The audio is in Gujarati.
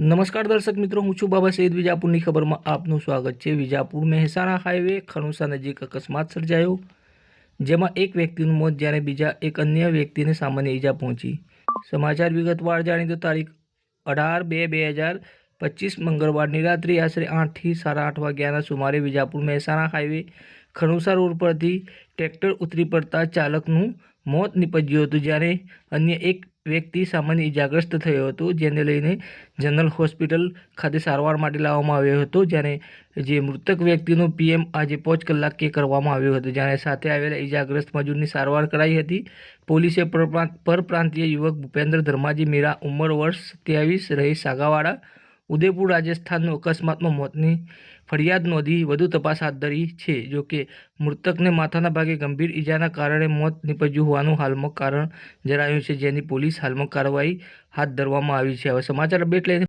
નમસ્કાર દર્શક મિત્રો, હું છું બાબા સૈદ વિજાપુરની ખબરમાં આપનું સ્વાગત છે. વિજાપુર મહેસાણા હાઈવે ખણુસા નજીક અકસ્માત સર્જાયો, જેમાં એક વ્યક્તિનું મોત જ્યારે બીજા એક અન્ય વ્યક્તિને સામાન્ય ઈજા પહોંચી. સમાચાર વિગતવાર જાણીતો તારીખ અઢાર બે બે હજાર પચીસ મંગળવારની રાત્રે આશરે આઠથી સાડા આઠ વાગ્યાના સુમારે વિજાપુર મહેસાણા હાઈવે ખણુસા રોડ પરથી ટ્રેક્ટર ઉતરી પડતા ચાલકનું મોત નીપજ્યું હતું, જ્યારે અન્ય એક વ્યક્તિ સામાન્ય ઇજાગ્રસ્ત થયો હતો, જેને લઈને જનરલ હોસ્પિટલ ખાતે સારવાર માટે લાવવામાં આવ્યો હતો, જ્યારે જે મૃતક વ્યક્તિનું પીએમ આજે પાંચ કલાકે કરવામાં આવ્યો હતો. જ્યારે સાથે આવેલા ઇજાગ્રસ્ત મજૂરની સારવાર કરાઈ હતી, પોલીસે પરપ્રાંત, પરપ્રાંતીય યુવક ભૂપેન્દ્ર ધર્માજી મીરા, ઉંમર વર્ષ સત્યાવીસ રહી સાગાવાડા ઉદયપુર રાજસ્થાનનો અકસ્માતમાં મોતની ફરિયાદ નોંધી વધુ તપાસ હાથ ધરી છે જોકે મૃતકને માથાના ભાગે ગંભીર ઈજાના કારણે મોત નીપજ્યું હોવાનું હાલમાં કારણ જણાવ્યું છે, જેની પોલીસ હાલમાં કાર્યવાહી હાથ ધરવામાં આવી છે. હવે સમાચાર અપડેટ લઈને